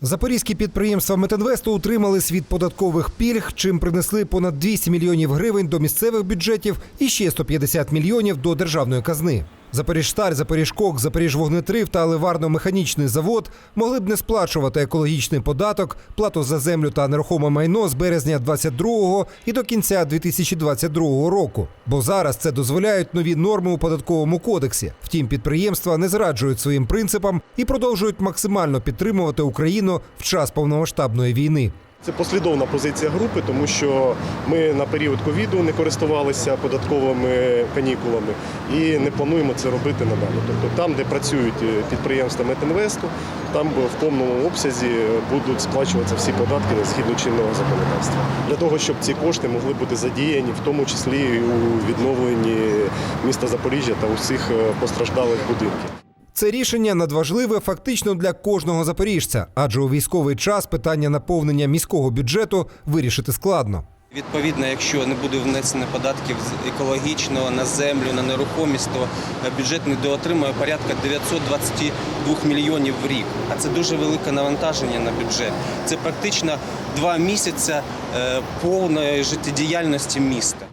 Запорізькі підприємства Метинвесту утримались від податкових пільг, чим принесли понад 200 мільйонів гривень до місцевих бюджетів і ще 150 мільйонів до державної казни. Запоріжсталь, Запоріжкок, Запоріжвогнетрив та ливарно-механічний завод могли б не сплачувати екологічний податок, плату за землю та нерухоме майно з березня 22-го і до кінця 2022 року. Бо зараз це дозволяють нові норми у податковому кодексі. Втім, підприємства не зраджують своїм принципам і продовжують максимально підтримувати Україну в час повномасштабної війни. Це послідовна позиція групи, тому що ми на період ковіду не користувалися податковими канікулами і не плануємо це робити надалі. Тобто там, де працюють е, підприємства Метинвесту, там в повному обсязі будуть сплачуватися всі податки згідно чинного законодавства. Для того, щоб ці кошти могли бути задіяні, в тому числі і у відновленні міста Запоріжжя та усіх е, постраждалих будинків. Це рішення надважливе фактично для кожного запоріжця, адже у військовий час питання наповнення міського бюджету вирішити складно. Відповідно, якщо не буде внесено податків з екологічного на землю, на нерухомість, то е, бюджет недоотримує порядка 922 мільйонів в рік. А це дуже велике навантаження на бюджет. Це практично два місяці е, повної життєдіяльності міста.